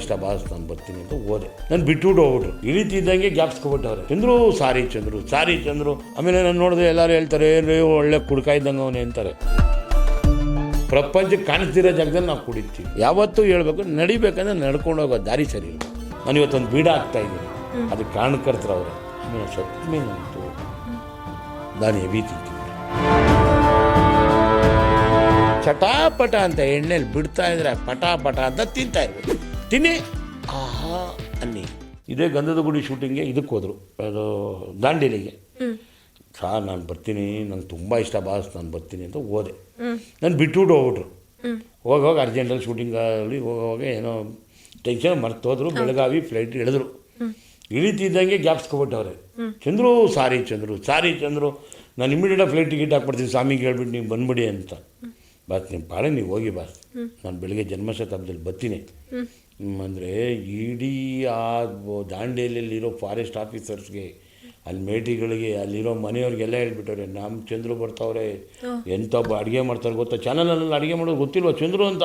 ಇಷ್ಟ ಬಾಸ್ ನಾನು ಬರ್ತೀನಿ ಅಂತ ಹೋದೆ. ನಾನು ಬಿಟ್ಬಿಟ್ಟು ಹೋಗ್ಬಿಟ್ರು. ಈ ರೀತಿ ಇಳಿತಿದ್ದಂಗೆ ಗ್ಯಾಪ್ಸ್ಕೊಬಿಟ್ಟವ್ರೆ ಚಂದ್ರು ಸಾರಿ ಚಂದ್ರು ಸಾರಿ ಚಂದ್ರು. ಆಮೇಲೆ ನಾನು ನೋಡಿದ್ರೆ ಎಲ್ಲರೂ ಹೇಳ್ತಾರೆ ಒಳ್ಳೆ ಕುಡ್ಕ ಇದ್ದಂಗೆ ಅವನೇ ಅಂತಾರೆ. ಪ್ರಪಂಚಕ್ಕೆ ಕಾಣಿಸ್ತಿರೋ ಜಾಗದಲ್ಲಿ ನಾವು ಕುಡಿತೀವಿ. ಯಾವತ್ತೂ ಹೇಳ್ಬೇಕು ನಡಿಬೇಕಂದ್ರೆ ನಡ್ಕೊಂಡು ಹೋಗೋ ದಾರಿ ಸರಿ ಇಲ್ಲ. ನಾನು ಇವತ್ತೊಂದು ಬೀಡ ಆಗ್ತಾ ಇದ್ದೀನಿ. ಅದು ಕಾರಣಕರ್ತರು ಅವರೇ. ಆಮೇಲೆ ಸತ್ತ ಮೇಲಂತೂ ನಾನು ಹೆವಿ ತಿಂತೀನಿ. ಚಟಾಪಟ ಅಂತ ಎಣ್ಣೆಲಿ ಬಿಡ್ತಾ ಇದ್ರೆ ಪಟಾಪಟ ಪಟ ಅಂತ ತಿಂತಾ ಇರ್ಬೇಕು. ತಿನ್ನಿ. ಆಹಾ ಅನ್ನಿ. ಇದೇ ಗಂಧದ ಗುಡಿ ಶೂಟಿಂಗ್ಗೆ ಇದಕ್ಕೆ ಹೋದರು. ಅದು ದಾಂಡೇಲಿಗೆ. ಸಾರ್ ನಾನು ಬರ್ತೀನಿ ನಂಗೆ ತುಂಬ ಇಷ್ಟ ಬಾಸ್ ನಾನು ಬರ್ತೀನಿ ಅಂತ ಹೋದೆ. ನಾನು ಬಿಟ್ಬಿಟ್ಟು ಹೋಗ್ಬಿಟ್ರು. ಹೋಗಿ ಹೋಗಿ ಅರ್ಜೆಂಟಲ್ಲಿ ಶೂಟಿಂಗಲ್ಲಿ ಹೋಗುವಾಗ ಏನೋ ಟೆನ್ಷನ್ ಮರ್ತೋದ್ರು ಬೆಳಗಾವಿ ಫ್ಲೈಟ್ ಇಳಿದ್ರು. ಇಳಿತಿದ್ದಂಗೆ ಗ್ಯಾಪ್ಸ್ಕೊಬಿಟ್ಟವ್ರೆ ಚಂದ್ರು ಸಾರಿ ಚಂದ್ರು ಸಾರಿ ಚಂದ್ರು ನಾನು ಇಮಿಡಿಯೇಟಾಗಿ ಫ್ಲೈಟ್ ಟಿಕೆಟ್ ಹಾಕ್ಬಿಡ್ತೀನಿ ಸ್ವಾಮಿಗೆ ಹೇಳ್ಬಿಟ್ಟು ನೀವು ಬಂದ್ಬಿಡಿ ಅಂತ. ಬಾಸ್ ನಿಮ್ಮ ಪಾಳೆ ನೀವು ಹೋಗಿ ಬಾಸ್. ನಾನು ಬೆಳಗ್ಗೆ ಜನ್ಮಶತಾಬ್ದಲ್ಲಿ ಬರ್ತೀನಿ. ಅಂದರೆ ಇಡೀ ಆ ದಾಂಡೇಲಿಯಲ್ಲಿರೋ ಫಾರೆಸ್ಟ್ ಆಫೀಸರ್ಸ್ಗೆ ಅಲ್ಲಿ ಮೇಟಿಗಳಿಗೆ ಅಲ್ಲಿರೋ ಮನೆಯವ್ರಿಗೆಲ್ಲ ಹೇಳ್ಬಿಟ್ಟವ್ರೆ ನಮ್ಮ ಚಂದ್ರು ಬರ್ತಾವ್ರೆ ಎಂಥ ಅಡುಗೆ ಮಾಡ್ತಾರೆ ಗೊತ್ತಾ? ಚಾನಲಲ್ಲಿ ಅಡುಗೆ ಮಾಡೋದು ಗೊತ್ತಿಲ್ವಾ ಚಂದ್ರು ಅಂತ?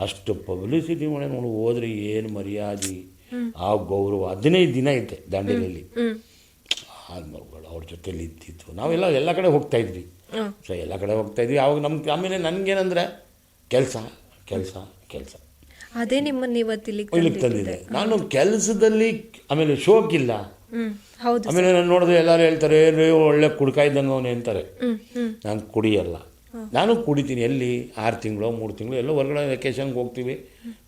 ಅಷ್ಟು ಪಬ್ಲಿಸಿಟಿ ಮಾಡಿ ನೋಡಿ ಹೋದ್ರೆ ಏನು ಮರ್ಯಾದೆ? ಆ ಗೌರವ ಹದಿನೈದು ದಿನ ಐತೆ ದಾಂಡೇಲಿಯಲ್ಲಿ. ಆದ್ಮಗಳು ಅವ್ರ ಜೊತೆಲಿ ಇದ್ದಿದ್ದು. ನಾವೆಲ್ಲ ಎಲ್ಲ ಕಡೆ ಹೋಗ್ತಾ ಇದ್ವಿ. ಸೊ ಎಲ್ಲ ಕಡೆ ಹೋಗ್ತಾ ಇದ್ವಿ. ಅವಾಗ ನಮ್ಗೆ ಆಮೇಲೆ ನನಗೇನಂದ್ರೆ ಕೆಲಸ ಕೆಲಸ ಕೆಲಸ. ಅದೇ ನಿಮ್ಮನ್ನ ಇವತ್ತು ಇಲ್ಲಿಗೆ ಇಲ್ಲಿಗೆ ತಂದಿದೆ. ನಾನು ಕೆಲಸದಲ್ಲಿ ಆಮೇಲೆ ಶೋಕಿಲ್ಲ. ಹೌದು ಆಮೇಲೆ ನಾನು ನೋಡಿದ್ರೆ ಎಲ್ಲರೂ ಹೇಳ್ತಾರೆ ಒಳ್ಳೆ ಕುಡ್ಕ ಇದ್ದಂಗೆ ಅವನೇ ಅಂತಾರೆ. ನಾನು ಕುಡಿಯಲ್ಲ. ನಾನು ಕುಡಿತೀನಿ ಎಲ್ಲಿ? ಆರು ತಿಂಗಳು ಮೂರು ತಿಂಗಳು ಎಲ್ಲೋ ಹೊರಗಡೆ ವೆಕೇಶನ್ಗೆ ಹೋಗ್ತೀವಿ.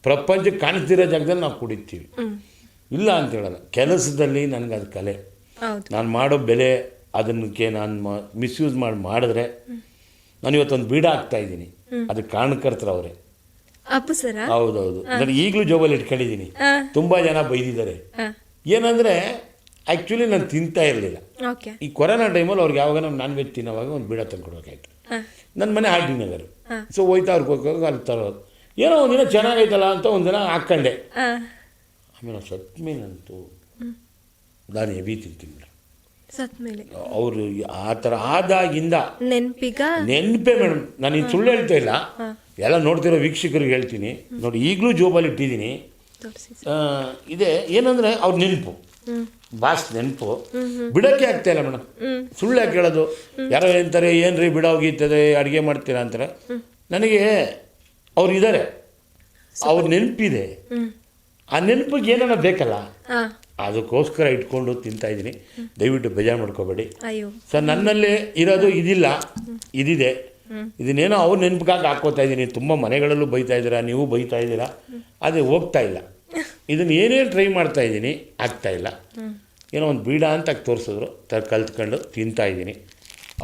ಪ್ರಪಂಚ ಕಾಣಿಸ್ತಿರೋ ಜಾಗದಲ್ಲಿ ನಾವು ಕುಡಿತೀವಿ. ಇಲ್ಲ ಅಂತ ಹೇಳಲ್ಲ. ಕೆಲಸದಲ್ಲಿ ನನಗೆ ಅದು ಕಲೆ. ನಾನು ಮಾಡೋ ಬೆಲೆ ಅದನ್ನಕ್ಕೆ ನಾನು ಮಿಸ್ಯೂಸ್ ಮಾಡಿ ಮಾಡಿದ್ರೆ ನಾನು ಇವತ್ತೊಂದು ಬೀಡ ಆಗ್ತಾ ಇದ್ದೀನಿ. ಅದಕ್ಕೆ ಕಾರಣಕರ್ತರು ಅವರೇ ಅಪ್ಪು ಸರ ಹೌದೌದು. ನಾನು ಈಗಲೂ ಜೋಬಲ್ಲಿ ಇಟ್ಕೊಂಡಿದ್ದೀನಿ. ತುಂಬಾ ಜನ ಬೈದಿದ್ದಾರೆ. ಏನಂದ್ರೆ ಆಕ್ಚುಲಿ ನಾನು ತಿಂತಾ ಇರಲಿಲ್ಲ. ಈ ಕೊರೋನಾ ಟೈಮಲ್ಲಿ ಅವ್ರಿಗೆ ಯಾವಾಗ ನಾನು ನಾನ್ ವೆಜ್ ತಿನ್ನೋವಾಗ ಒಂದು ಬೀಡ ತಂದ್ಕೊಡ್ಬೇಕಾಯ್ತು ನನ್ನ ಮನೆ ಆರ್ ನಗರ್. ಸೊ ಹೋಯ್ತಾ ಅವ್ರಿಗೆ ಹೋಗೋವಾಗ ಅಲ್ಲಿ ತರೋದು ಏನೋ ಒಂದಿನ ಚೆನ್ನಾಗೈತಲ್ಲ ಅಂತ ಒಂದಿನ ಹಾಕ್ಕೊಂಡೆ. ಆಮೇಲೆ ಸತ್ ಮೇಲಂತೂ ನಾನು ಹೆವಿ ತಿಂತೀನಿ ಮೇಡಮ್ ಅವರು ಆ ಥರ ಆದಾಗಿಂದ ನೆನ್ಪಿಗ? ನೆನಪೇ ಮೇಡಮ್ ನಾನು ಈ ಸುಳ್ಳು ಹೇಳ್ತಾ ಇಲ್ಲ. ಎಲ್ಲ ನೋಡ್ತಿರೋ ವೀಕ್ಷಕರಿಗೆ ಹೇಳ್ತೀನಿ. ನೋಡಿ ಈಗಲೂ ಜೋಬಲ್ಲಿ ಇಟ್ಟಿದ್ದೀನಿ ಇದೆ ಏನಂದರೆ ಅವ್ರ ನೆನಪು. ಬಾಸ್ ನೆನಪು. ಬಿಡೋಕ್ಕೆ ಆಗ್ತಾ ಇಲ್ಲ ಮೇಡಮ್. ಸುಳ್ಳು ಯಾಕೆ ಹೇಳೋದು? ಯಾರೋ ಹೇಳ್ತಾರೆ ಏನ್ರಿ ಬಿಡ ಹೋಗಿತ್ತದೆ ಅಡುಗೆ ಮಾಡ್ತೀರಾ? ಅಂತಾರೆ. ನನಗೆ ಅವ್ರು ಇದ್ದಾರೆ ಅವ್ರ ನೆನಪಿದೆ. ಆ ನೆನಪಿಗೆ ಏನಾರ ಬೇಕಲ್ಲ? ಅದಕ್ಕೋಸ್ಕರ ಇಟ್ಕೊಂಡು ತಿಂತಾ ಇದ್ದೀನಿ. ದಯವಿಟ್ಟು ಬೇಜಾರು ಮಾಡ್ಕೋಬೇಡಿ. ಅಯ್ಯೋ. ಸರ್ ನನ್ನಲ್ಲಿ ಇರೋದು ಇದಿಲ್ಲ. ಇದಿದೆ. ಇದನ್ನೇನೋ ಅವ್ರು ನೆನಪಿಗಾಗಿ ಹಾಕೋತಾ ಇದ್ದೀನಿ ತುಂಬ ಮನೆಗಳಲ್ಲೂ ಬೈತಾ ಇದ್ದೀರಾ, ನೀವು ಬೈತಾ ಇದ್ದೀರಾ. ಅದೇ ಹೋಗ್ತಾ ಇಲ್ಲ. ಇದನ್ನು ಏನೇನು ಟ್ರೈ ಮಾಡ್ತಾ ಇದ್ದೀನಿ ಆಗ್ತಾ ಇಲ್ಲ. ಏನೋ ಒಂದು ಬೀಡ ಅಂತ ತೋರಿಸಿದ್ರು, ತ ಕಲ್ತ್ಕೊಂಡು ತಿಂತಾ ಇದ್ದೀನಿ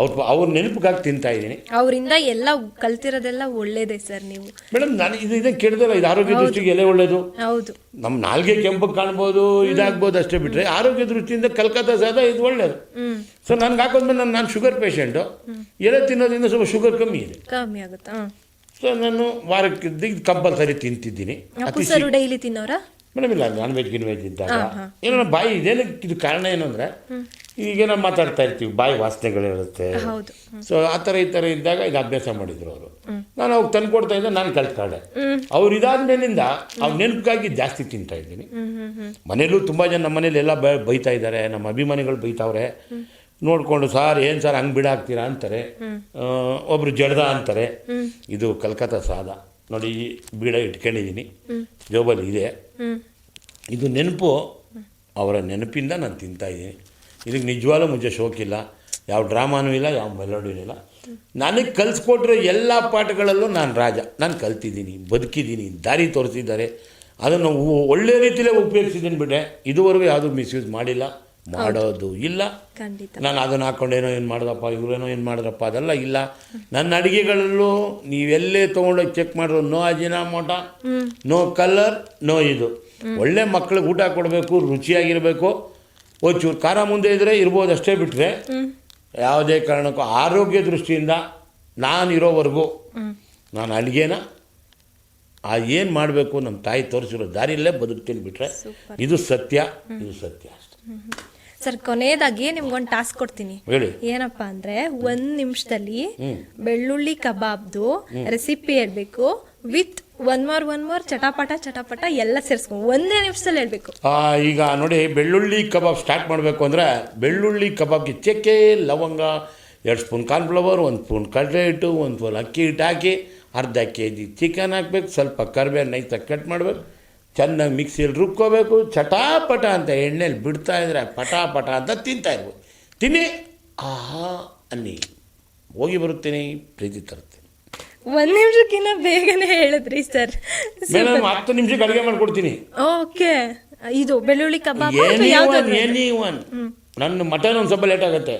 ಅವ್ರ ಅವ್ರ ನೆನಪಿಗಾಗಿ ತಿಂತಾ ಇದ್ದೀನಿ. ಅವರಿಂದ ಎಲ್ಲ ಕಲ್ತಿರೋದೆಲ್ಲ ಒಳ್ಳೇದೇ ಸರ್ ನೀವು. ಮೇಡಮ್ ನಾನು ಇದು ಇದನ್ನ ಕೆಡ್ದಲ್ಲ ಇದು ಆರೋಗ್ಯ ದೃಷ್ಟಿಗೆ ಎಲೆ ಒಳ್ಳೇದು? ಹೌದು. ನಮ್ಮ ನಾಲ್ಗೆ ಕೆಂಪು ಕಾಣ್ಬೋದು ಇದಾಗ್ಬೋದು ಅಷ್ಟೇ ಬಿಟ್ರೆ ಆರೋಗ್ಯ ದೃಷ್ಟಿಯಿಂದ ಕಲ್ಕತ್ತಾ ಸಹ ಇದು ಒಳ್ಳೇದು. ಸೊ ನನ್ಗೆ ಹಾಕೋದ್ಮೇಲೆ ನಾನು ನಾನು ಶುಗರ್ ಪೇಷಂಟು ಎಲೆ ತಿನ್ನೋದ್ರಿಂದ ಸ್ವಲ್ಪ ಶುಗರ್ ಕಮ್ಮಿ ಇದೆ. ಕಮ್ಮಿ ಆಗುತ್ತಾ? ಸೊ ನಾನು ವಾರಕ್ಕೆ ಇದು ಕಂಪಲ್ಸರಿ ತಿಂತಿದ್ದೀನಿ. ಡೈಲಿ ತಿನ್ನೋರಾ? ಮೇಡಮ್ ಇಲ್ಲ ನಾನ್ ವೆಜ್ ಗಿನ್ ವೆಜ್ ಇದ್ದಾಗ ಏನೋ ಬಾಯಿ ಇದೇನಕ್ಕೆ ಇದು ಕಾರಣ ಏನು ಅಂದರೆ ಈಗೇನೋ ಮಾತಾಡ್ತಾ ಇರ್ತೀವಿ ಬಾಯಿ ವಾಸನೆಗಳಿರುತ್ತೆ ಸೊ ಆ ಥರ ಈ ಥರ ಇದ್ದಾಗ ಇದು ಅಭ್ಯಾಸ ಮಾಡಿದ್ರು ಅವರು. ನಾನು ಅವ್ರು ತಂದು ಕೊಡ್ತಾ ಇದ್ದೆ ನಾನು ಕಲ್ತ್ಕೊಂಡೆ ಅವ್ರು ಇದಾದ್ಮೇಲಿಂದ ಅವ್ರ ನೆನಪಿಗಾಗಿ ಜಾಸ್ತಿ ತಿಂತಾ ಇದ್ದೀನಿ. ಮನೇಲೂ ತುಂಬ ಜನ ನಮ್ಮ ಮನೇಲಿ ಎಲ್ಲ ಬೈತಾ ಇದ್ದಾರೆ ನಮ್ಮ ಅಭಿಮಾನಿಗಳು ಬೈತಾವ್ರೆ. ನೋಡಿಕೊಂಡು ಸಾರ್ ಏನು ಸರ್ ಹಂಗೆ ಬಿಡಾಕ್ತೀರಾ? ಅಂತಾರೆ. ಒಬ್ರು ಜಡ್ದ ಅಂತಾರೆ. ಇದು ಕಲ್ಕತ್ತಾ ಸಾದ. ನೋಡಿ ಈ ಬೀಡ ಇಟ್ಕೊಂಡಿದ್ದೀನಿ. ಜೋಬಲ್ಲಿ ಇದೆ. ಇದು ನೆನಪು. ಅವರ ನೆನಪಿಂದ ನಾನು ತಿಂತಾ ಇದ್ದೀನಿ. ಇದಕ್ಕೆ ನಿಜವಾಗ್ಲೂ ಮುಂಚೆ ಶೋಕಿಲ್ಲ ಯಾವ ಡ್ರಾಮಾನೂ ಇಲ್ಲ ಯಾವ ಮೆಲೋಡಿನೂ ಇಲ್ಲ. ನನಗೆ ಕಲಿಸ್ಕೊಟ್ರೆ ಎಲ್ಲ ಪಾಠಗಳಲ್ಲೂ ನಾನು ರಾಜ. ನಾನು ಕಲ್ತಿದ್ದೀನಿ ಬದುಕಿದ್ದೀನಿ ದಾರಿ ತೋರಿಸಿದ್ದಾರೆ. ಅದನ್ನು ಒಳ್ಳೆ ರೀತಿಯಲ್ಲೇ ಉಪಯೋಗಿಸಿದ್ದೀನಿ ಬಿಟ್ಟೆ ಇದುವರೆಗೂ ಯಾವುದೂ ಮಿಸ್ಯೂಸ್ ಮಾಡಿಲ್ಲ. ಮಾಡೋದು ಇಲ್ಲ. ನಾನು ಅದನ್ನು ಹಾಕೊಂಡೇನೋ ಏನು ಮಾಡಿದಪ್ಪ ಇವರೇನೋ ಏನು ಮಾಡಿದ್ರಪ್ಪ ಅದೆಲ್ಲ ಇಲ್ಲ. ನನ್ನ ಅಡುಗೆಗಳಲ್ಲೂ ನೀವೆಲ್ಲೇ ತೊಗೊಂಡೋಗಿ ಚೆಕ್ ಮಾಡಿರೋ no Ajinomoto no colour no ಇದು. ಒಳ್ಳೆ ಮಕ್ಳಿಗೆ ಊಟ ಕೊಡಬೇಕು ರುಚಿಯಾಗಿರಬೇಕು. ಒಂಚೂರು ಖಾರ ಮುಂದೆ ಇದ್ದರೆ ಇರ್ಬೋದು ಅಷ್ಟೇ ಬಿಟ್ಟರೆ ಯಾವುದೇ ಕಾರಣಕ್ಕೂ ಆರೋಗ್ಯ ದೃಷ್ಟಿಯಿಂದ ನಾನು ಇರೋವರೆಗೂ ನಾನು ಅಡುಗೆನ ಆ ಏನು ಮಾಡಬೇಕು ನಮ್ಮ ತಾಯಿ ತೋರಿಸಿರೋ ದಾರಿಯಲ್ಲೇ ಬದುಕ್ತೀನಿ ಬಿಟ್ಟರೆ ಇದು ಸತ್ಯ ಇದು ಸತ್ಯ ಅಷ್ಟೆ. ಸರ್ ಕೊನೆಯದಾಗಿ ನಿಮ್ಗೊಂದು ಟಾಸ್ಕ್ ಕೊಡ್ತೀನಿ. ಹೇಳಿ. ಏನಪ್ಪಾ ಅಂದ್ರೆ ಒಂದ್ ನಿಮಿಷದಲ್ಲಿ ಬೆಳ್ಳುಳ್ಳಿ ಕಬಾಬ್ದು ರೆಸಿಪಿ ಹೇಳ್ಬೇಕು. With one more one more ಚಟಾಪಟ ಚಟಾಪಟ ಎಲ್ಲ ಸೇರಿಸ್ಕೊಂಡು ಒಂದೇ ನಿಮಿಷದಲ್ಲಿ ಹೇಳ್ಬೇಕು. ಈಗ ನೋಡಿ ಬೆಳ್ಳುಳ್ಳಿ ಕಬಾಬ್ ಸ್ಟಾರ್ಟ್ ಮಾಡಬೇಕು ಅಂದ್ರೆ ಬೆಳ್ಳುಳ್ಳಿ ಕಬಾಬ್ಗೆ ಚಕ್ಕೆ ಲವಂಗ ಎರಡು ಸ್ಪೂನ್ ಕಾರ್ನ್ಫ್ಲವರ್ ಒಂದು ಸ್ಪೂನ್ ಕಡಲೆ ಹಿಟ್ಟು ಒಂದು ಸ್ಪೂನ್ ಅಕ್ಕಿ ಹಿಟ್ಟು ಹಾಕಿ ಅರ್ಧ ಕೆ ಜಿ ಚಿಕನ್ ಹಾಕ್ಬೇಕು. ಸ್ವಲ್ಪ ಕರಿಬೇವು ನೈಸಾಗಿ ಕಟ್ ಮಾಡಬೇಕು. ಚೆನ್ನಾಗಿ ಮಿಕ್ಸಿಯಲ್ಲಿ ರುಬ್ಕೋಬೇಕು ಚಟಾಪಟ ಅಂತ ಎಣ್ಣೆಲಿ ಬಿಡ್ತಾ ಇದ್ರೆ ಪಟ ಪಟ ಅಂತ ತಿಂತಾ ಇರ್ಬೋದು. ತಿನ್ನಿ. ಆಹಾ ಅನ್ನಿ. ಹೋಗಿ ಬರುತ್ತೇನೆ ಪ್ರೀತಿ ತರುತ್ತೇನೆ ಒಂದು ನಿಮಿಷಕ್ಕಿಂತ ಬೇಗನೆ ಹೇಳಿದ್ರಿ ಸರ್. ನಾನು ಹತ್ತು ನಿಮಿಷಕ್ಕೆ ಅಡುಗೆ ಮಾಡ್ಕೊಡ್ತೀನಿ. ಓಕೆ. ಇದು ಬೆಳ್ಳುಳ್ಳಿ ಕಬಾಬ್ ಎನಿ ಯಾವ್ದು ಒನ್ ಎನಿ ಒನ್ ನನ್ನ ಮಟನ್ ಒಂದು ಸ್ವಲ್ಪ ಲೇಟ್ ಆಗುತ್ತೆ.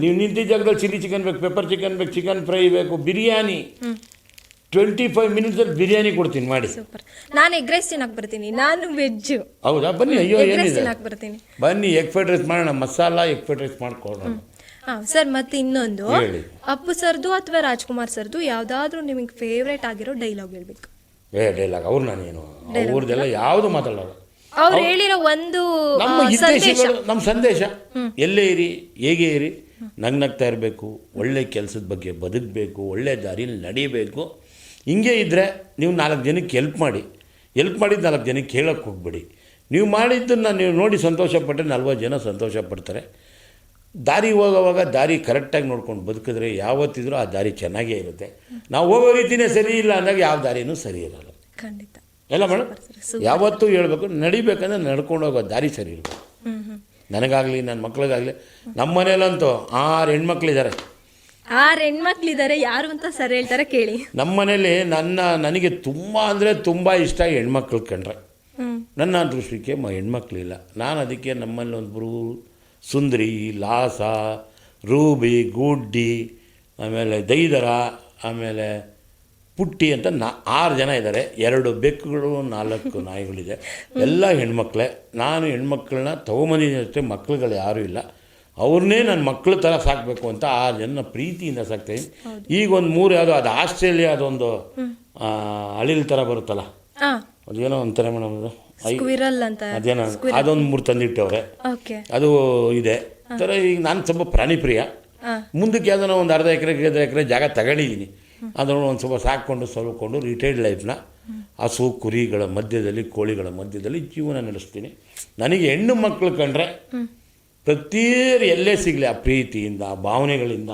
ನೀವು ನಿಂತಿದ್ದ ಜಾಗದಲ್ಲಿ ಚಿಲ್ಲಿ ಚಿಕನ್ ಬೇಕು ಪೆಪ್ಪರ್ ಚಿಕನ್ ಬೇಕು ಚಿಕನ್ ಫ್ರೈ ಬೇಕು ಬಿರಿಯಾನಿ. ಟ್ವೆಂಟಿ ಫೈವ್ ಮಿನಿಟ್ಸಲ್ಲಿ ಬಿರಿಯಾನಿ ಕೊಡ್ತೀನಿ ಮಾಡಿ. ಸೂಪರ್. ನಾನು ಎಗ್ ರೈಸ್ ತಿನ್ನಕ್ ಬರ್ತೀನಿ. ನಾನು ವೆಜ್ ಹೌದಾ? ಬನ್ನಿ ಅಯ್ಯೋ ಎಗ್ ರೈಸ್ ಏನಿದೆ? ಬರ್ತೀನಿ. ಬನ್ನಿ ಎಗ್ ಫ್ರೈಡ್ ರೈಸ್ ಮಾಡೋಣ. ಮಸಾಲ ಎಗ್ ಫ್ರೈಡ್ ರೈಸ್ ಮಾಡ್ಕೊಡೋಣ ಹಾಂ ಸರ್ ಮತ್ತೆ ಇನ್ನೊಂದು. ಹೇಳಿ. ಅಪ್ಪು ಸರ್ದು ಅಥವಾ ರಾಜ್ಕುಮಾರ್ ಸರ್ದು ಯಾವ್ದಾದ್ರು ನಿಮಗೆ ಫೇವ್ರೇಟ್ ಆಗಿರೋ ಡೈಲಾಗ್ ಹೇಳ್ಬೇಕು. ಏ ಡೈಲಾಗ್ ಅವ್ರು ನಾನೇನು ಅವ್ರದ್ದೆಲ್ಲ ಯಾವುದು ಮಾತಾಡಲ್ಲ ಅವ್ರು. ಹೇಳಿರೋ ಒಂದು ಆ, ನಮ್ಮ ಸಂದೇಶ. ಹಿತೈಷಿಗಳು ನಮ್ಮ ಸಂದೇಶ. ಎಲ್ಲೇ ಇರಿ ಹೇಗೆ ಇರಿ ನಗ್ನಗ್ತಾ ಇರಬೇಕು ಒಳ್ಳೆ ಕೆಲಸದ ಬಗ್ಗೆ ಬದುಕಬೇಕು ಒಳ್ಳೆ ದಾರಿಯಲ್ಲಿ ನಡಿಬೇಕು. ಹಿಂಗೆ ಇದ್ದರೆ ನೀವು ನಾಲ್ಕು ಜನಕ್ಕೆ ಹೆಲ್ಪ್ ಮಾಡಿ. ಹೆಲ್ಪ್ ಮಾಡಿದ ನಾಲ್ಕು ಜನಕ್ಕೆ ಹೇಳೋಕ್ಕೆ ಹೋಗ್ಬೇಡಿ. ನೀವು ಮಾಡಿದ್ದನ್ನು ನೀವು ನೋಡಿ ಸಂತೋಷಪಟ್ಟರೆ ನಲ್ವತ್ತು ಜನ ಸಂತೋಷ ಪಡ್ತಾರೆ ದಾರಿ ಹೋಗೋವಾಗ ದಾರಿ ಕರೆಕ್ಟಾಗಿ ನೋಡ್ಕೊಂಡು ಬದುಕಿದ್ರೆ ಯಾವತ್ತಿದ್ರೂ ಆ ದಾರಿ ಚೆನ್ನಾಗೇ ಇರುತ್ತೆ. ನಾವು ಹೋಗೋ ರೀತಿನೇ ಸರಿ ಇಲ್ಲ ಅಂದಾಗ ಯಾವ ದಾರಿನೂ ಸರಿ ಇರಲ್ಲ. ಖಂಡಿತ. ಎಲ್ಲ ಮೇಡಮ್ ಯಾವತ್ತೂ ಹೇಳ್ಬೇಕು ನಡಿಬೇಕಂದ್ರೆ ನಡ್ಕೊಂಡು ಹೋಗೋ ದಾರಿ ಸರಿ ಇರಬೇಕು. ನನಗಾಗಲಿ ನನ್ನ ಮಕ್ಳಿಗಾಗಲಿ ನಮ್ಮ ಮನೇಲಂತೂ ಆರು ಹೆಣ್ಮಕ್ಳಿದ್ದಾರೆ. ಆರ್ ಹೆಣ್ಮಕ್ಳಿದ್ದಾರೆ ಯಾರು ಅಂತ ಸರ್ ಹೇಳ್ತಾರೆ ಕೇಳಿ. ನಮ್ಮ ಮನೇಲಿ ನನ್ನ ನನಗೆ ತುಂಬ ಅಂದರೆ ತುಂಬ ಇಷ್ಟ ಹೆಣ್ಮಕ್ಳು ಕಂಡ್ರೆ. ನನ್ನ ದೃಷ್ಟಿಗೆ ಮ ಹೆಣ್ಮಕ್ಳಿಲ್ಲ. ನಾನು ಅದಕ್ಕೆ ನಮ್ಮಲ್ಲಿ ಒಬ್ಬರು ಸುಂದರಿ ಲಾಸ ರೂಬಿ ಗುಡ್ಡಿ ಆಮೇಲೆ ದೈದರ ಆಮೇಲೆ ಪುಟ್ಟಿ ಅಂತ ನಾ ಆರು ಜನ ಇದ್ದಾರೆ ಎರಡು ಬೆಕ್ಕುಗಳು ನಾಲ್ಕು ನಾಯಿಗಳಿದೆ. ಎಲ್ಲ ಹೆಣ್ಮಕ್ಳೇ. ನಾನು ಹೆಣ್ಮಕ್ಳನ್ನ ತೊಗೊಂಬಂದಿದ್ದೀನಿ ಅಷ್ಟೇ ಮಕ್ಳುಗಳು ಯಾರೂ ಇಲ್ಲ. ಅವ್ರನ್ನೇ ನನ್ನ ಮಕ್ಕಳ ಥರ ಸಾಕಬೇಕು ಅಂತ ಆ ಜನ ಪ್ರೀತಿಯಿಂದ ಸಾಕ್ತೀನಿ ಈಗ ಒಂದು ಮೂರು ಯಾವುದೋ ಅದು ಆಸ್ಟ್ರೇಲಿಯಾ ಅದೊಂದು ಅಳಿಲ್ ಥರ ಬರುತ್ತಲ್ಲ? ಅದೇನೋ ಅಂತಾರೆ ಮೇಡಮ್ ಅದು? ಅದೇನೋ ಅದೊಂದು ಮೂರು ತಂದಿಟ್ಟವ್ರೆ. ಅದು ಇದೆ. ಥರ ಈಗ ನಾನು ಸ್ವಲ್ಪ ಪ್ರಾಣಿ ಪ್ರಿಯ. ಮುಂದಕ್ಕೆ ಯಾವ್ದಾನ ಒಂದು ಅರ್ಧ ಎಕರೆ ಅರ್ಧ ಎಕರೆ ಜಾಗ ತಗೊಂಡಿದ್ದೀನಿ ಅದನ್ನು ಒಂದು ಸ್ವಲ್ಪ ಸಾಕ್ಕೊಂಡು ಸಲ್ಕೊಂಡು ರಿಟೈರ್ಡ್ ಲೈಫ್ನ ಹಸು ಕುರಿಗಳ ಮಧ್ಯದಲ್ಲಿ ಕೋಳಿಗಳ ಮಧ್ಯದಲ್ಲಿ ಜೀವನ ನಡೆಸ್ತೀನಿ. ನನಗೆ ಹೆಣ್ಣು ಮಕ್ಕಳು ಕಂಡ್ರೆ ಪ್ರತಿಯೊರು ಎಲ್ಲೇ ಸಿಗಲಿ ಆ ಪ್ರೀತಿಯಿಂದ ಆ ಭಾವನೆಗಳಿಂದ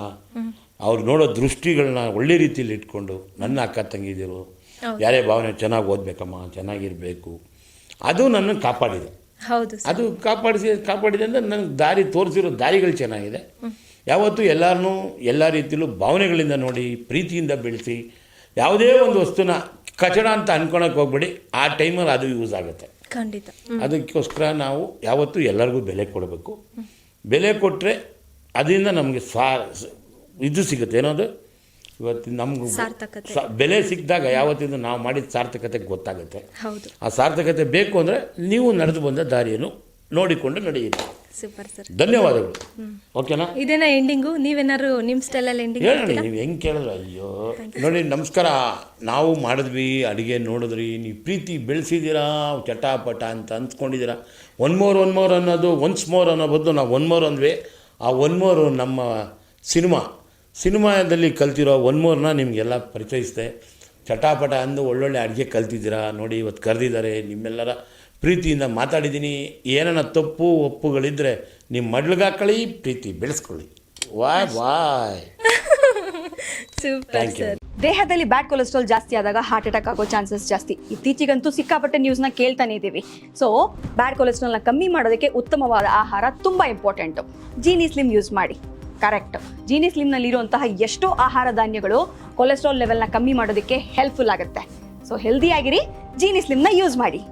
ಅವ್ರು ನೋಡೋ ದೃಷ್ಟಿಗಳನ್ನ ಒಳ್ಳೆ ರೀತಿಯಲ್ಲಿ ಇಟ್ಕೊಂಡು ನನ್ನ ಅಕ್ಕ ತಂಗಿದಿರು ಯಾರೇ ಭಾವನೆ ಚೆನ್ನಾಗಿ ಓದಬೇಕಮ್ಮ ಚೆನ್ನಾಗಿರಬೇಕು. ಅದು ನನ್ನನ್ನು ಕಾಪಾಡಿದೆ. ಹೌದು ಅದು ಕಾಪಾಡಿಸಿ ಕಾಪಾಡಿದೆ ಅಂದರೆ ನನಗೆ ದಾರಿ ತೋರಿಸಿರೋ ದಾರಿಗಳು ಚೆನ್ನಾಗಿದೆ. ಯಾವತ್ತೂ ಎಲ್ಲರನ್ನೂ ಎಲ್ಲ ರೀತಿಯಲ್ಲೂ ಭಾವನೆಗಳಿಂದ ನೋಡಿ ಪ್ರೀತಿಯಿಂದ ಬೆಳೆಸಿ ಯಾವುದೇ ಒಂದು ವಸ್ತುನ ಕಚಡ ಅಂತ ಅನ್ಕೊಳಕ್ಕೆ ಹೋಗ್ಬೇಡಿ. ಆ ಟೈಮಲ್ಲಿ ಅದು ಯೂಸ್ ಆಗುತ್ತೆ. ಖಂಡಿತ. ಅದಕ್ಕೋಸ್ಕರ ನಾವು ಯಾವತ್ತೂ ಎಲ್ಲರಿಗೂ ಬೆಲೆ ಕೊಡಬೇಕು. ಬೆಲೆ ಕೊಟ್ಟರೆ ಅದರಿಂದ ನಮಗೆ ಸಾ ಸ- ಇದು ಸಿಗುತ್ತೆ. ಏನದು? ಇವತ್ತು ನಮ್ಗೆ ಬೆಲೆ ಸಿಕ್ಕಿದಾಗ ಯಾವತ್ತಿಂದ ನಾವು ಮಾಡಿದ ಸಾರ್ಥಕತೆ ಗೊತ್ತಾಗುತ್ತೆ. ಆ ಸಾರ್ಥಕತೆ ಬೇಕು ಅಂದರೆ ನೀವು ನಡೆದು ಬಂದ ದಾರಿಯನ್ನು ನೋಡಿಕೊಂಡು ನಡೆಯಿರಿ. ಸೂಪರ್ ಸರ್ ಧನ್ಯವಾದಗಳು. ಓಕೆನಾ? ಇದೇನಾ ಎಂಡಿಂಗು ನೀವೇನಾದ್ರು ನಿಮ್ಮ ಸ್ಟೈಲಲ್ಲಿ ಎಂಡಿಂಗ್ ಹೇಳಿ ನೀವು ಹೆಂಗೆ ಕೇಳಿದ್ರೆ? ಅಯ್ಯೋ. ನೋಡಿ ನಮಸ್ಕಾರ. ನಾವು ಮಾಡಿದ್ವಿ ಅಡುಗೆ ನೋಡಿದ್ರಿ ನೀವು ಪ್ರೀತಿ ಬೆಳೆಸಿದ್ದೀರಾ ಚಟಾಪಟ ಅಂತ ಅಂದ್ಕೊಂಡಿದ್ದೀರಾ. ಒನ್ ಮೋರ್ ಒನ್ ಮೋರ್ ಅನ್ನೋದು ಒನ್ಸ್ ಮೋರ್ ಅನ್ನೋ ಬದಲು ನಾವು ಒನ್ ಮೋರ್ ಅಂದ್ವಿ. ಆ ಒನ್ ಮೋರ್ ನಮ್ಮ ಸಿನಿಮಾ. ಸಿನಿಮಾದಲ್ಲಿ ಕಲ್ತಿರೋ ಒನ್ ಮೋರ್ನ ನಿಮಗೆಲ್ಲ ಪರಿಚಯಿಸಿದೆ. ಚಟಾಪಟ ಅಂದು ಒಳ್ಳೊಳ್ಳೆ ಅಡುಗೆ ಕಲ್ತಿದ್ದೀರಾ ನೋಡಿ ಇವತ್ತು ಕರೆದಿದ್ದಾರೆ ನಿಮ್ಮೆಲ್ಲರ. ಪ್ರೀತಿಯಿಂದ ಮಾತಾಡಿದ್ದೀನಿ. ಏನನ್ನ ತಪ್ಪು ಒಪ್ಪುಗಳಿದ್ರೆ ನಿಮ್ಮ ಮಡ್ಲಿಗೆ ಹಾಕೊಳ್ಳಿ ಪ್ರೀತಿ ಬೆಳೆಸ್ಕೊಳ್ಳಿ. ವಾಯ್ ವಾಯ್ ಥ್ಯಾಂಕ್ ಯು ದೇಹದಲ್ಲಿ ಬ್ಯಾಡ್ ಕೊಲೆಸ್ಟ್ರಾಲ್ ಜಾಸ್ತಿ ಆದಾಗ ಹಾರ್ಟ್ ಅಟ್ಯಾಕ್ ಆಗೋ ಚಾನ್ಸಸ್ ಜಾಸ್ತಿ. ಇತ್ತೀಚೆಗಂತೂ ಸಿಕ್ಕಾಪಟ್ಟೆ ನ್ಯೂಸ್ನ ಕೇಳ್ತಾನೆ ಇದ್ದೀವಿ. ಸೊ ಬ್ಯಾಡ್ ಕೊಲೆಸ್ಟ್ರಾಲ್ನ ಕಮ್ಮಿ ಮಾಡೋದಕ್ಕೆ ಉತ್ತಮವಾದ ಆಹಾರ ತುಂಬ ಇಂಪಾರ್ಟೆಂಟು ಜೀನಿ ಸ್ಲಿಮ್ ಯೂಸ್ ಮಾಡಿ. ಕರೆಕ್ಟ್ ಜೀನಿ ಸ್ಲಿಮ್ನಲ್ಲಿ ಇರುವಂತಹ ಎಷ್ಟೋ ಆಹಾರ ಧಾನ್ಯಗಳು ಕೊಲೆಸ್ಟ್ರಾಲ್ ಲೆವೆಲ್ನ ಕಮ್ಮಿ ಮಾಡೋದಕ್ಕೆ ಹೆಲ್ಪ್ಫುಲ್ ಆಗುತ್ತೆ. ಸೊ ಹೆಲ್ದಿ ಆಗಿರಿ ಜೀನಿ ಸ್ಲಿಮ್ನ ಯೂಸ್ ಮಾಡಿ.